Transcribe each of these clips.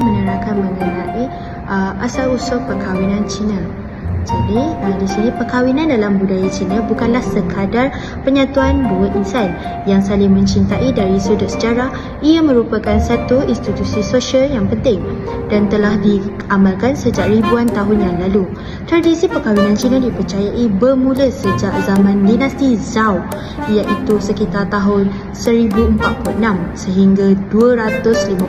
menerangkan mengenai uh, asal-usul perkahwinan Cina. Jadi, uh, di sini perkahwinan dalam budaya Cina bukanlah sekadar penyatuan dua insan yang saling mencintai dari sudut sejarah. Ia merupakan satu institusi sosial yang penting dan telah diamalkan sejak ribuan tahun yang lalu. Tradisi perkahwinan Cina dipercayai bermula sejak zaman dinasti Zhao iaitu sekitar tahun 1046 sehingga 256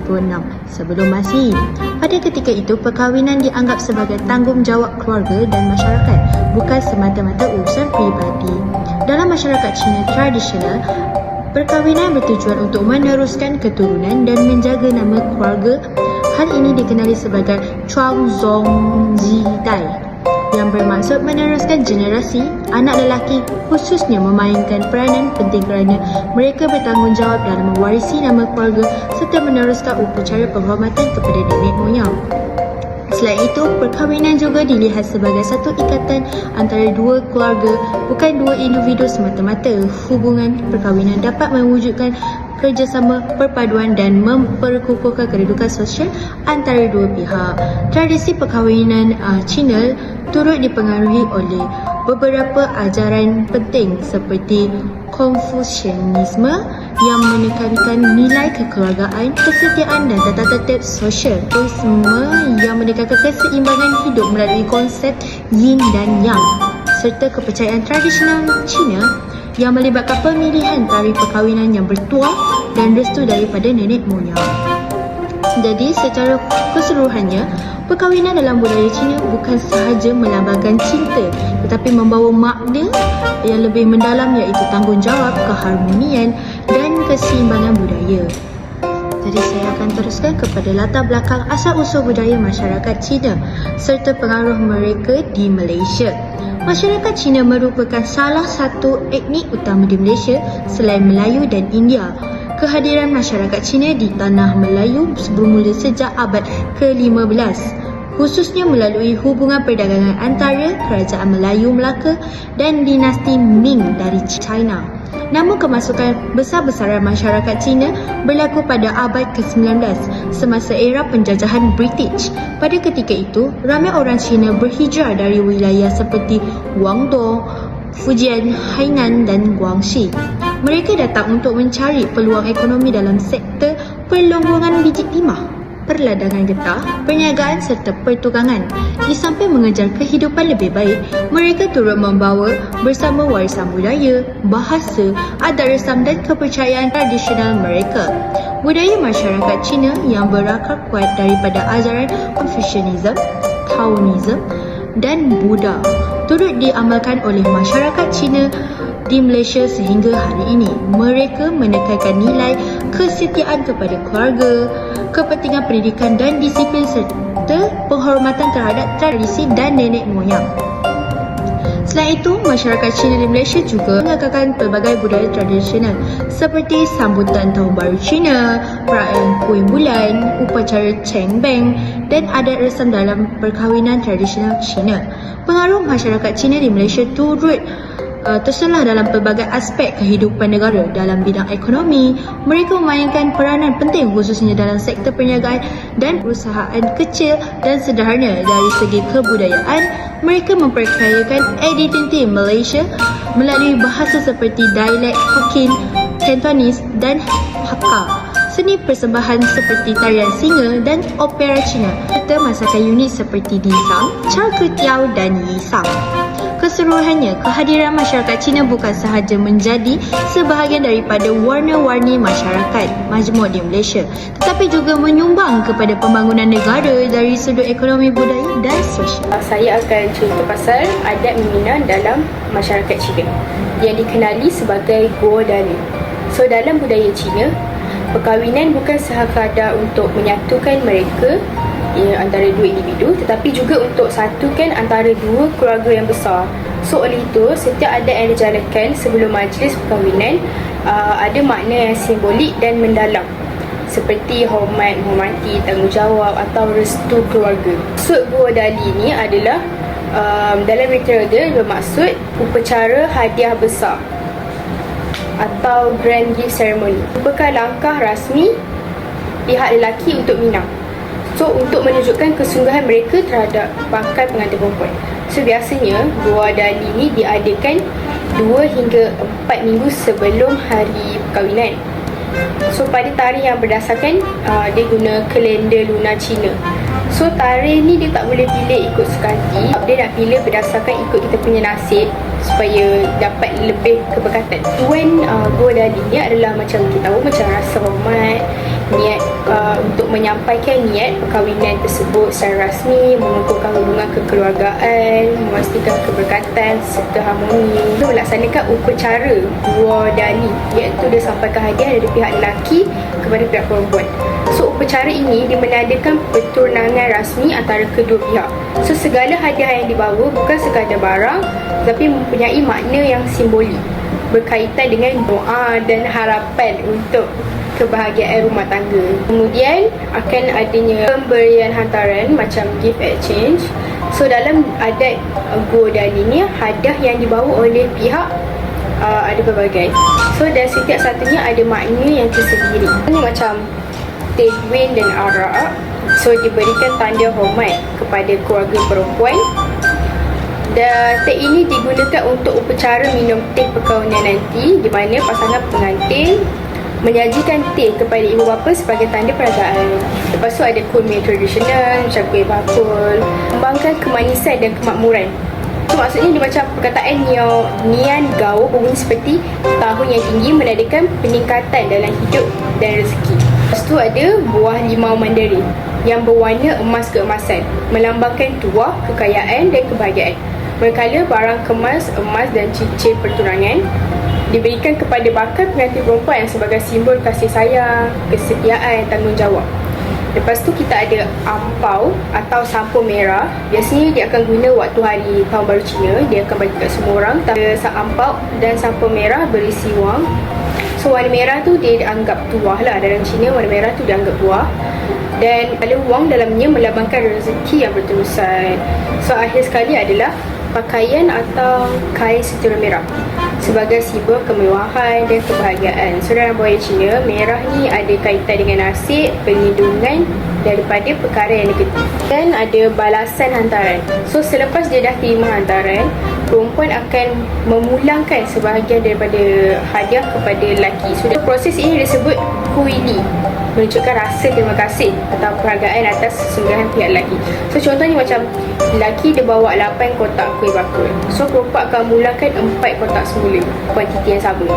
sebelum Masihi. Pada ketika itu, perkahwinan dianggap sebagai tanggungjawab keluarga dan masyarakat, bukan semata-mata urusan peribadi. Dalam masyarakat Cina tradisional, perkahwinan bertujuan untuk meneruskan keturunan dan menjaga nama keluarga. Hal ini dikenali sebagai Chuang Zong Ji Dai yang bermaksud meneruskan generasi anak lelaki khususnya memainkan peranan penting kerana mereka bertanggungjawab dalam mewarisi nama keluarga serta meneruskan upacara penghormatan kepada nenek moyang. Selain itu, perkahwinan juga dilihat sebagai satu ikatan antara dua keluarga, bukan dua individu semata-mata. Hubungan perkahwinan dapat mewujudkan kerjasama, perpaduan dan memperkukuhkan kedudukan sosial antara dua pihak. Tradisi perkahwinan uh, Cina turut dipengaruhi oleh beberapa ajaran penting seperti Konfusianisme yang menekankan nilai kekeluargaan, kesetiaan dan tata tertib sosial. Taoisme yang menekankan keseimbangan hidup melalui konsep yin dan yang serta kepercayaan tradisional Cina yang melibatkan pemilihan tarikh perkahwinan yang bertuah dan restu daripada nenek moyang. Jadi secara keseluruhannya, perkahwinan dalam budaya Cina bukan sahaja melambangkan cinta tetapi membawa makna yang lebih mendalam iaitu tanggungjawab, keharmonian dan keseimbangan budaya. Jadi saya akan teruskan kepada latar belakang asal-usul budaya masyarakat Cina serta pengaruh mereka di Malaysia. Masyarakat Cina merupakan salah satu etnik utama di Malaysia selain Melayu dan India. Kehadiran masyarakat Cina di tanah Melayu bermula sejak abad ke-15 khususnya melalui hubungan perdagangan antara Kerajaan Melayu Melaka dan dinasti Ming dari China. Namun kemasukan besar-besaran masyarakat Cina berlaku pada abad ke-19 semasa era penjajahan British. Pada ketika itu, ramai orang Cina berhijrah dari wilayah seperti Guangdong, Fujian, Hainan dan Guangxi. Mereka datang untuk mencari peluang ekonomi dalam sektor perlonggongan biji timah, perladangan getah, perniagaan serta pertukangan. Di samping mengejar kehidupan lebih baik, mereka turut membawa bersama warisan budaya, bahasa, adat resam dan kepercayaan tradisional mereka. Budaya masyarakat Cina yang berakar kuat daripada ajaran Confucianism, Taoism dan Buddha turut diamalkan oleh masyarakat Cina di Malaysia sehingga hari ini. Mereka menekankan nilai kesetiaan kepada keluarga, kepentingan pendidikan dan disiplin serta penghormatan terhadap tradisi dan nenek moyang. Selain itu, masyarakat Cina di Malaysia juga mengekalkan pelbagai budaya tradisional seperti sambutan Tahun Baru Cina, perayaan Kuih Bulan, upacara Cheng Beng dan adat resam dalam perkahwinan tradisional Cina. Pengaruh masyarakat Cina di Malaysia turut uh, terselah dalam pelbagai aspek kehidupan negara dalam bidang ekonomi. Mereka memainkan peranan penting khususnya dalam sektor perniagaan dan perusahaan kecil dan sederhana dari segi kebudayaan. Mereka memperkayakan identiti Malaysia melalui bahasa seperti dialek Hokkien, Cantonese dan Hakka. Seni persembahan seperti tarian singa dan opera Cina serta masakan unik seperti dimsum, char kway teow dan yisang. Keseluruhannya, kehadiran masyarakat Cina bukan sahaja menjadi sebahagian daripada warna-warni masyarakat majmuk di Malaysia tetapi juga menyumbang kepada pembangunan negara dari sudut ekonomi budaya dan sosial. Saya akan cerita pasal adat miminan dalam masyarakat Cina yang dikenali sebagai Guo Dali. So dalam budaya Cina, perkahwinan bukan sekadar untuk menyatukan mereka ya, antara dua individu tetapi juga untuk satukan antara dua keluarga yang besar. So oleh itu, setiap adat yang dijalankan sebelum majlis perkahwinan uh, ada makna yang simbolik dan mendalam seperti hormat, menghormati, tanggungjawab atau restu keluarga. Gua Dali ni adalah um, dalam literal dia bermaksud upacara hadiah besar atau grand gift ceremony. Merupakan langkah rasmi pihak lelaki untuk minang. So untuk menunjukkan kesungguhan mereka terhadap bakal pengantin perempuan. So biasanya gua dali ni diadakan 2 hingga 4 minggu sebelum hari perkahwinan. So pada tarikh yang berdasarkan uh, dia guna kalender lunar Cina. So tarikh ni dia tak boleh pilih ikut suka hati Dia nak pilih berdasarkan ikut kita punya nasib Supaya dapat lebih keberkatan Tuan uh, Gua Dali ni adalah macam kita tahu Macam rasa hormat Niat uh, untuk menyampaikan niat perkahwinan tersebut secara rasmi Mengukuhkan hubungan kekeluargaan Memastikan keberkatan serta harmoni Dia melaksanakan upacara Gua Dali Iaitu dia sampaikan hadiah dari pihak lelaki kepada pihak perempuan So upacara ini dia menadakan pertunangan rasmi antara kedua pihak. So segala hadiah yang dibawa bukan sekadar barang tapi mempunyai makna yang simbolik berkaitan dengan doa dan harapan untuk kebahagiaan rumah tangga. Kemudian akan adanya pemberian hantaran macam gift exchange. So dalam adat Go dan ini hadiah yang dibawa oleh pihak uh, ada berbagai. So dan setiap satunya ada makna yang tersendiri. Ini macam Tedwin dan Ara So diberikan tanda hormat kepada keluarga perempuan dan teh ini digunakan untuk upacara minum teh perkahwinan nanti di mana pasangan pengantin menyajikan teh kepada ibu bapa sebagai tanda peragaan. Lepas tu ada kuih tradisional macam kuih bakul, kembangkan kemanisan dan kemakmuran. So maksudnya dia macam perkataan yang nian gau berbunyi seperti tahun yang tinggi menandakan peningkatan dalam hidup dan rezeki. Lepas tu ada buah limau mandarin yang berwarna emas keemasan melambangkan tuah, kekayaan dan kebahagiaan. Merkala barang kemas, emas dan cincin pertunangan diberikan kepada bakal pengantin perempuan sebagai simbol kasih sayang, kesetiaan, tanggungjawab. Lepas tu kita ada ampau atau sampo merah. Biasanya dia akan guna waktu hari tahun baru Cina. Dia akan bagi kat semua orang. Ada ampau dan sampo merah berisi wang So warna merah tu dia dianggap tuah lah Dalam Cina warna merah tu dianggap tuah Dan ada wang dalamnya melambangkan rezeki yang berterusan So akhir sekali adalah pakaian atau kain seterus merah sebagai simbol kemewahan dan kebahagiaan. So dalam budaya Cina, merah ni ada kaitan dengan nasib, perlindungan daripada perkara yang negatif. Dan ada balasan hantaran. So selepas dia dah terima hantaran, perempuan akan memulangkan sebahagian daripada hadiah kepada lelaki. So proses ini disebut kuili menunjukkan rasa terima kasih atau penghargaan atas sesungguhan pihak lelaki. So contohnya macam lelaki dia bawa 8 kotak kuih bakul. So perempuan akan mulakan 4 kotak semula kuantiti yang sama.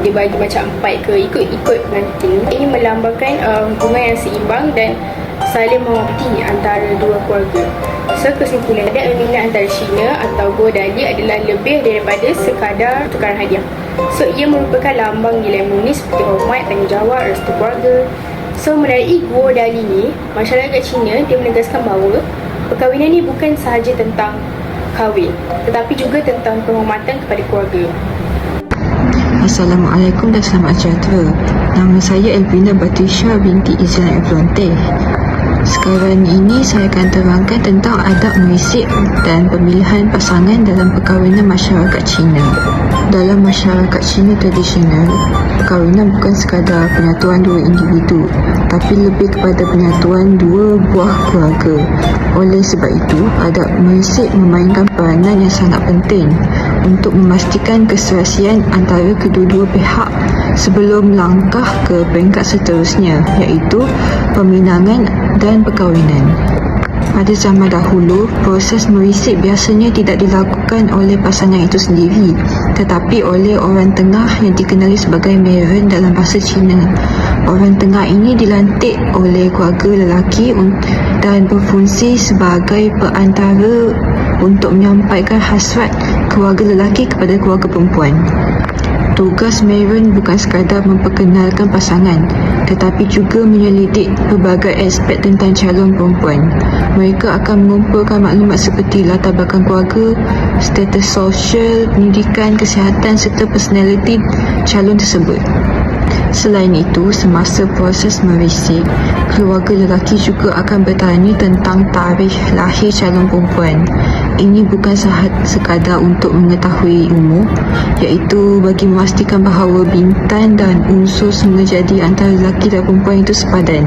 Dia bagi macam 4 ke ikut-ikut pengantin. Ini melambangkan uh, hubungan yang seimbang dan saling mengerti antara dua keluarga. So kesimpulan ada minat antara China atau Go Dali adalah lebih daripada sekadar tukaran hadiah. So ia merupakan lambang nilai murni seperti hormat, tanggungjawab, restu keluarga. So melalui Guo Dali ni, masyarakat Cina dia menegaskan bahawa perkahwinan ni bukan sahaja tentang kahwin tetapi juga tentang penghormatan kepada keluarga. Assalamualaikum dan selamat sejahtera. Nama saya Elvina Batisha binti Izlan Evlonte. Sekarang ini saya akan terangkan tentang adab merisik dan pemilihan pasangan dalam perkahwinan masyarakat Cina. Dalam masyarakat Cina tradisional, perkahwinan bukan sekadar penyatuan dua individu, tapi lebih kepada penyatuan dua buah keluarga. Oleh sebab itu, adab merisik memainkan peranan yang sangat penting untuk memastikan keserasian antara kedua-dua pihak sebelum langkah ke peringkat seterusnya iaitu peminangan dan perkahwinan. Pada zaman dahulu, proses merisik biasanya tidak dilakukan oleh pasangan itu sendiri tetapi oleh orang tengah yang dikenali sebagai Meren dalam bahasa Cina. Orang tengah ini dilantik oleh keluarga lelaki dan berfungsi sebagai perantara untuk menyampaikan hasrat keluarga lelaki kepada keluarga perempuan. Tugas Maven bukan sekadar memperkenalkan pasangan tetapi juga menyelidik berbagai aspek tentang calon perempuan. Mereka akan mengumpulkan maklumat seperti latar belakang keluarga, status sosial, pendidikan, kesihatan serta personaliti calon tersebut. Selain itu, semasa proses merisik, keluarga lelaki juga akan bertanya tentang tarikh lahir calon perempuan ini bukan sahaja sekadar untuk mengetahui umur iaitu bagi memastikan bahawa bintan dan unsur semua jadi antara lelaki dan perempuan itu sepadan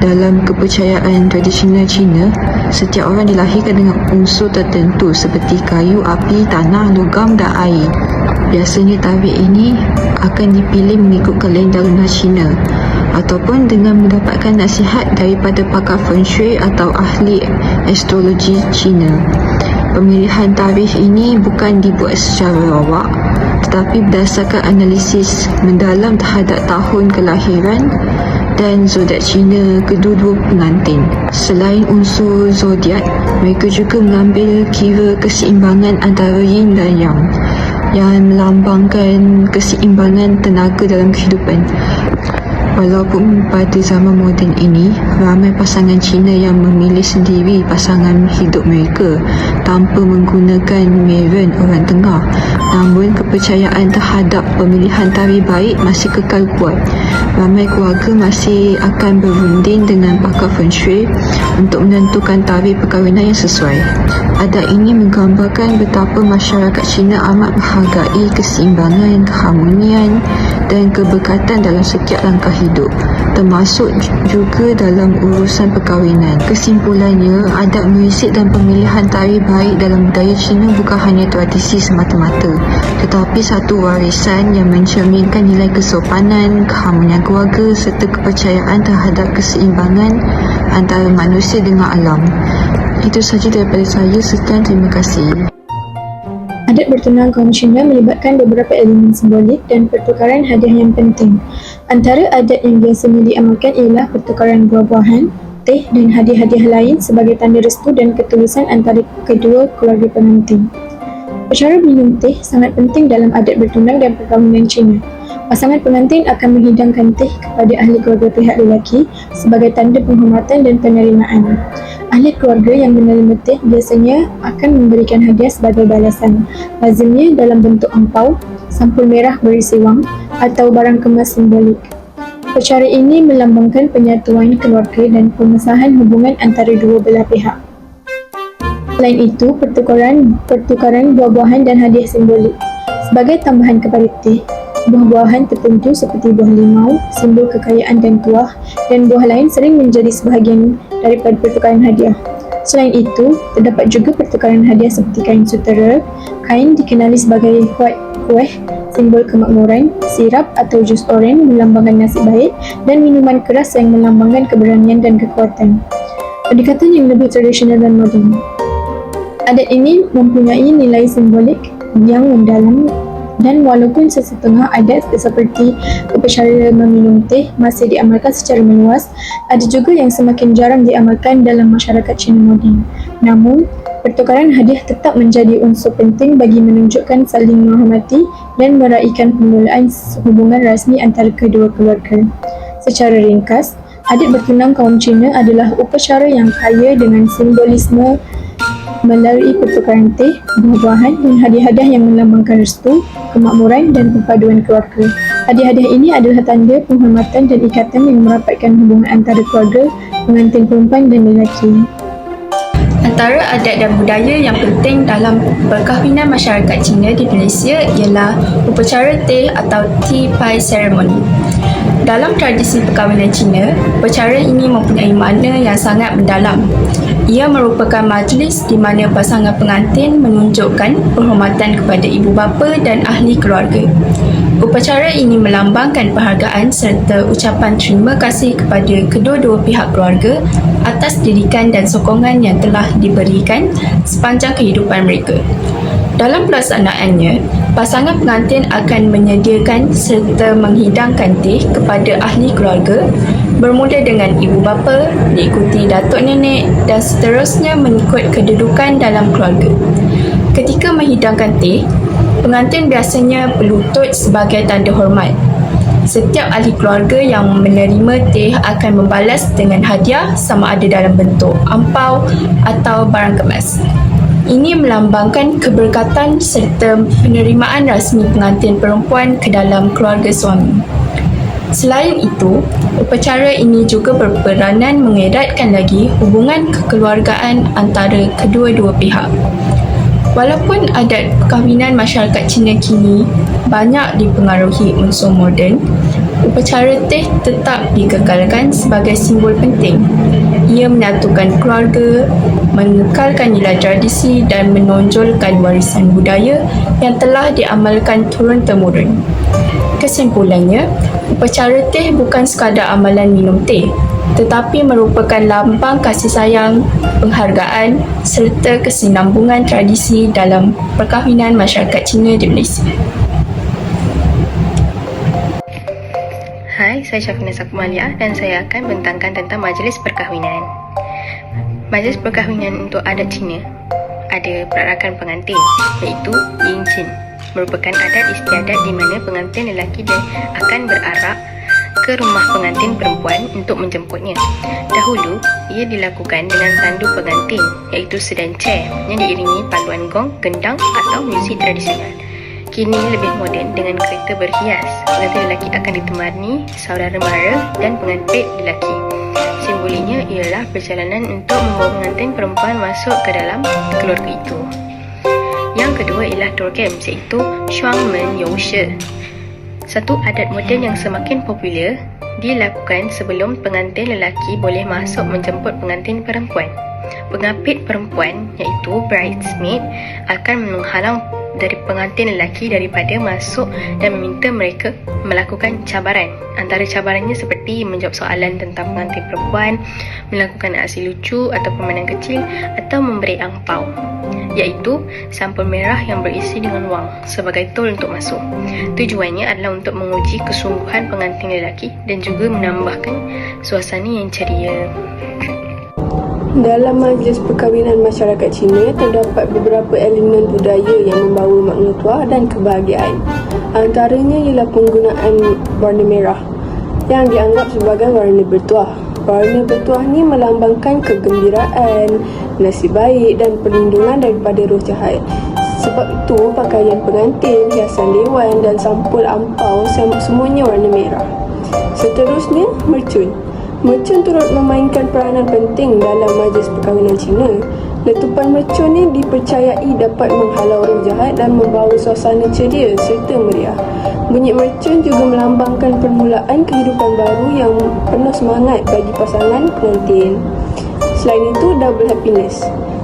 dalam kepercayaan tradisional Cina, setiap orang dilahirkan dengan unsur tertentu seperti kayu, api, tanah, logam dan air. Biasanya tabik ini akan dipilih mengikut kalender lunar Cina ataupun dengan mendapatkan nasihat daripada pakar feng shui atau ahli astrologi Cina. Pemilihan tarikh ini bukan dibuat secara rawak tetapi berdasarkan analisis mendalam terhadap tahun kelahiran dan zodiak Cina kedua-dua pengantin. Selain unsur zodiak, mereka juga mengambil kira keseimbangan antara yin dan yang yang melambangkan keseimbangan tenaga dalam kehidupan. Walaupun pada zaman moden ini, ramai pasangan Cina yang memilih sendiri pasangan hidup mereka tanpa menggunakan meron orang tengah. Namun, kepercayaan terhadap pemilihan tarikh baik masih kekal kuat. Ramai keluarga masih akan berunding dengan pakar feng shui untuk menentukan tarikh perkahwinan yang sesuai. Adat ini menggambarkan betapa masyarakat Cina amat menghargai keseimbangan, keharmonian dan keberkatan dalam setiap langkah hidup termasuk juga dalam urusan perkahwinan. Kesimpulannya, adat muzik dan pemilihan tarikh baik dalam budaya Cina bukan hanya tradisi semata-mata tetapi satu warisan yang mencerminkan nilai kesopanan, keharmonian keluarga serta kepercayaan terhadap keseimbangan antara manusia dengan alam. Itu sahaja daripada saya. Sekian terima kasih. Adat bertunang kaum Cina melibatkan beberapa elemen simbolik dan pertukaran hadiah yang penting. Antara adat yang biasanya diamalkan ialah pertukaran buah-buahan, teh dan hadiah-hadiah lain sebagai tanda restu dan ketulusan antara kedua keluarga pengantin. Upacara minum teh sangat penting dalam adat bertunang dan perkahwinan Cina. Pasangan pengantin akan menghidangkan teh kepada ahli keluarga pihak lelaki sebagai tanda penghormatan dan penerimaan. Ahli keluarga yang menerima teh biasanya akan memberikan hadiah sebagai balasan. Lazimnya dalam bentuk ampau, sampul merah berisi wang atau barang kemas simbolik. Percara ini melambangkan penyatuan keluarga dan pengesahan hubungan antara dua belah pihak. Selain itu, pertukaran pertukaran buah-buahan dan hadiah simbolik. Sebagai tambahan kepada teh, buah-buahan tertentu seperti buah limau, simbol kekayaan dan tuah, dan buah lain sering menjadi sebahagian daripada pertukaran hadiah. Selain itu, terdapat juga pertukaran hadiah seperti kain sutera, kain dikenali sebagai huat kueh, simbol kemakmuran, sirap atau jus oren melambangkan nasib baik, dan minuman keras yang melambangkan keberanian dan kekuatan. Pendekatan yang lebih tradisional dan moden. Adat ini mempunyai nilai simbolik yang mendalam dan walaupun sesetengah adat seperti upacara meminum teh masih diamalkan secara meluas, ada juga yang semakin jarang diamalkan dalam masyarakat Cina moden. Namun, pertukaran hadiah tetap menjadi unsur penting bagi menunjukkan saling menghormati dan meraihkan permulaan hubungan rasmi antara kedua keluarga. Secara ringkas, adat bertunang kaum Cina adalah upacara yang kaya dengan simbolisme melalui pertukaran teh, buah-buahan dan hadiah-hadiah yang melambangkan restu, kemakmuran dan perpaduan keluarga. Hadiah-hadiah ini adalah tanda penghormatan dan ikatan yang merapatkan hubungan antara keluarga, pengantin perempuan dan lelaki. Antara adat dan budaya yang penting dalam perkahwinan masyarakat Cina di Malaysia ialah upacara teh atau tea pie ceremony. Dalam tradisi perkahwinan Cina, upacara ini mempunyai makna yang sangat mendalam. Ia merupakan majlis di mana pasangan pengantin menunjukkan penghormatan kepada ibu bapa dan ahli keluarga. Upacara ini melambangkan penghargaan serta ucapan terima kasih kepada kedua-dua pihak keluarga atas didikan dan sokongan yang telah diberikan sepanjang kehidupan mereka. Dalam pelaksanaannya, pasangan pengantin akan menyediakan serta menghidangkan teh kepada ahli keluarga bermula dengan ibu bapa, diikuti datuk nenek dan seterusnya mengikut kedudukan dalam keluarga. Ketika menghidangkan teh, pengantin biasanya berlutut sebagai tanda hormat. Setiap ahli keluarga yang menerima teh akan membalas dengan hadiah sama ada dalam bentuk ampau atau barang kemas. Ini melambangkan keberkatan serta penerimaan rasmi pengantin perempuan ke dalam keluarga suami. Selain itu, upacara ini juga berperanan mengeratkan lagi hubungan kekeluargaan antara kedua-dua pihak. Walaupun adat perkahwinan masyarakat Cina kini banyak dipengaruhi unsur moden, Upacara teh tetap dikekalkan sebagai simbol penting. Ia menyatukan keluarga, mengekalkan nilai tradisi dan menonjolkan warisan budaya yang telah diamalkan turun-temurun. Kesimpulannya, upacara teh bukan sekadar amalan minum teh, tetapi merupakan lambang kasih sayang, penghargaan serta kesinambungan tradisi dalam perkahwinan masyarakat Cina di Malaysia. Hai, saya Syafina Sakumalia dan saya akan bentangkan tentang majlis perkahwinan. Majlis perkahwinan untuk adat Cina ada perarakan pengantin iaitu Yin Chin merupakan adat istiadat di mana pengantin lelaki dia akan berarak ke rumah pengantin perempuan untuk menjemputnya. Dahulu, ia dilakukan dengan tandu pengantin iaitu sedan chair yang diiringi paluan gong, gendang atau muzik tradisional. Kini lebih moden dengan kereta berhias. Pengantin lelaki akan ditemani saudara mara dan pengantin lelaki. Simbolinya ialah perjalanan untuk membawa pengantin perempuan masuk ke dalam keluarga itu. Yang kedua ialah camp iaitu Shuangmen Youshi. Satu adat moden yang semakin popular dilakukan sebelum pengantin lelaki boleh masuk menjemput pengantin perempuan. Pengapit perempuan iaitu bridesmaid akan menghalang dari pengantin lelaki daripada masuk dan meminta mereka melakukan cabaran. Antara cabarannya seperti menjawab soalan tentang pengantin perempuan, melakukan aksi lucu atau permainan kecil atau memberi angpau iaitu sampul merah yang berisi dengan wang sebagai tol untuk masuk. Tujuannya adalah untuk menguji kesungguhan pengantin lelaki dan juga menambahkan suasana yang ceria. Dalam majlis perkahwinan masyarakat Cina terdapat beberapa elemen budaya yang membawa makna tua dan kebahagiaan. Antaranya ialah penggunaan warna merah yang dianggap sebagai warna bertuah. Warna bertuah ni melambangkan kegembiraan, nasib baik dan perlindungan daripada roh jahat. Sebab itu pakaian pengantin, hiasan dewan dan sampul ampau semuanya warna merah. Seterusnya, mercun. Mercun turut memainkan peranan penting dalam majlis perkahwinan Cina. Letupan mercun ni dipercayai dapat menghalau roh jahat dan membawa suasana ceria serta meriah. Bunyi mercun juga melambangkan permulaan kehidupan baru yang penuh semangat bagi pasangan pengantin. Selain itu, double happiness.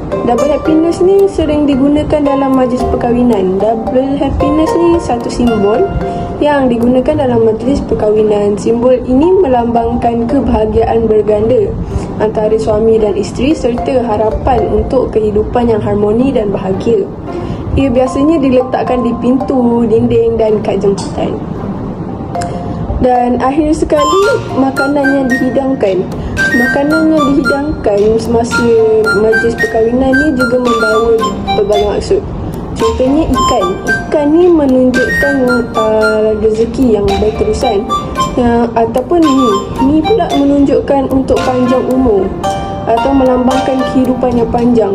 Double happiness ni sering digunakan dalam majlis perkahwinan. Double happiness ni satu simbol yang digunakan dalam majlis perkahwinan. Simbol ini melambangkan kebahagiaan berganda antara suami dan isteri serta harapan untuk kehidupan yang harmoni dan bahagia. Ia biasanya diletakkan di pintu, dinding dan kad jemputan. Dan akhir sekali, makanan yang dihidangkan. Makanan yang dihidangkan semasa majlis perkahwinan ni juga membawa pelbagai maksud. Contohnya ikan. Ikan ni menunjukkan uh, rezeki yang berterusan. Uh, ataupun ni. Ni pula menunjukkan untuk panjang umur. Atau melambangkan kehidupan yang panjang.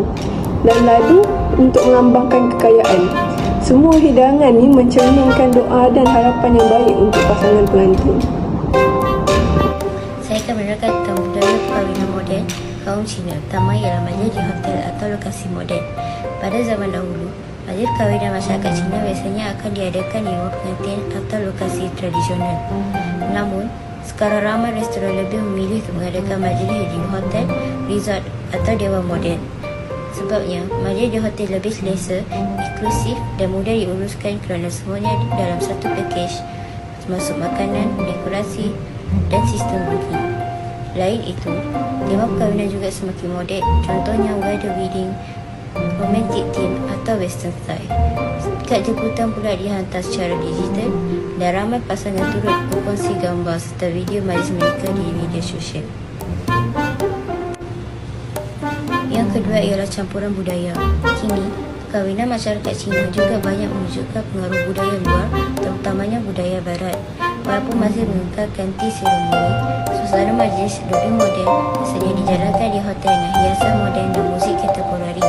Dan ladu untuk melambangkan kekayaan. Semua hidangan ni mencerminkan doa dan harapan yang baik untuk pasangan pengantin. Menerangkan budaya perkahwinan moden kaum Cina, terutama ialah majlis di hotel atau lokasi moden. Pada zaman dahulu, majlis perkahwinan masyarakat Cina biasanya akan diadakan di rumah pengantin atau lokasi tradisional. Namun, sekarang ramai restoran lebih memilih untuk mengadakan majlis di hotel, resort atau dewan moden. Sebabnya, majlis di hotel lebih selesa, inklusif dan mudah diuruskan kerana semuanya dalam satu pakej termasuk makanan, dekorasi dan sistem booking. Lain itu, tema perkahwinan juga semakin moden, contohnya wedding wedding, romantic theme atau western style. Kad jemputan pula dihantar secara digital dan ramai pasangan turut berkongsi gambar serta video majlis mereka di media sosial. Yang kedua ialah campuran budaya. Kini, perkahwinan masyarakat Cina juga banyak menunjukkan pengaruh budaya luar, terutamanya budaya barat. Walaupun masih mengekalkan tea seremoni, suasana majlis lebih moden sedia dijalankan di hotel dengan hiasan moden dan muzik kontemporari.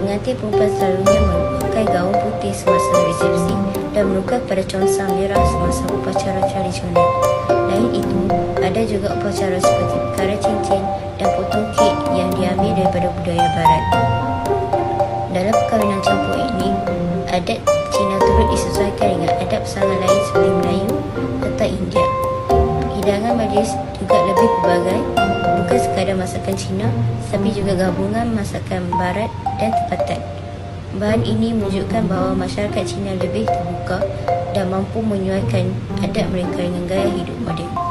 Pengantin perempuan selalunya memakai gaun putih semasa resepsi dan melukat pada consang merah semasa upacara tradisional. Lain itu, ada juga upacara seperti perkara cincin dan potong kek yang diambil daripada budaya barat. Dalam perkahwinan campur ini, adat Cina turut disesuaikan dengan adat pasangan lain seperti Melayu, India. Hidangan majlis juga lebih pelbagai, bukan sekadar masakan Cina, tapi juga gabungan masakan barat dan tempatan. Bahan ini menunjukkan bahawa masyarakat Cina lebih terbuka dan mampu menyuaikan adat mereka dengan gaya hidup moden.